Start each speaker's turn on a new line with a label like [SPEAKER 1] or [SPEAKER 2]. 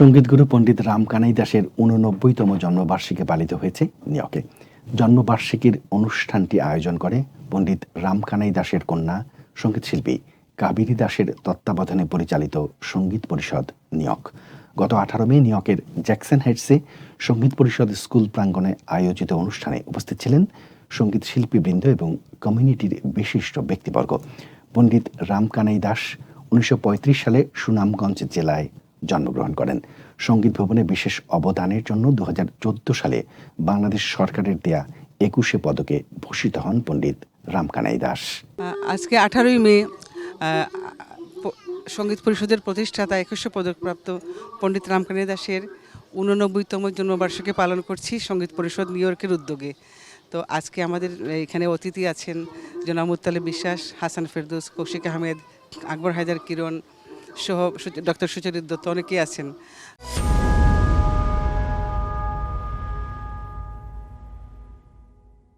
[SPEAKER 1] সঙ্গীতগুরু পণ্ডিত রাম কানাই দাসের উননব্বইতম জন্মবার্ষিকী পালিত হয়েছে নিয়কে জন্মবার্ষিকীর অনুষ্ঠানটি আয়োজন করে পণ্ডিত রাম কানাই দাসের কন্যা সঙ্গীতশিল্পী কাবেরী দাসের তত্ত্বাবধানে পরিচালিত সংগীত পরিষদ নিয়ক গত আঠারো মে নিয়কের জ্যাকসন হাইটসে সংগীত পরিষদ স্কুল প্রাঙ্গণে আয়োজিত অনুষ্ঠানে উপস্থিত ছিলেন সংগীত শিল্পীবৃন্দ এবং কমিউনিটির বিশিষ্ট ব্যক্তিবর্গ। পণ্ডিত রামকানাই দাস উনিশশো পঁয়ত্রিশ সালে সুনামগঞ্জ জেলায় জন্মগ্রহণ করেন। সংগীত ভবনে বিশেষ অবদানের জন্য দু হাজার চোদ্দ সালে বাংলাদেশ সরকারের দেয়া একুশে পদকে ভূষিত হন পণ্ডিত রামকানাই দাস।
[SPEAKER 2] আজকে আঠারোই মে সংগীত পরিষদের প্রতিষ্ঠাতা একুশে পদকপ্রাপ্ত পণ্ডিত রামকানাই দাসের উননব্বইতম জন্মবার্ষিকী পালন করছি সংগীত পরিষদ নিউ ইয়র্কের উদ্যোগে। তো আজকে আমাদের এখানে অতিথি আছেন জনাব বিশ্বাস, হাসান ফেরদৌস, কৌশিক আহমেদ, আকবর হায়দার কিরণ সহ ডক্টর সুচরিত দত্ত অনেকেই আছেন।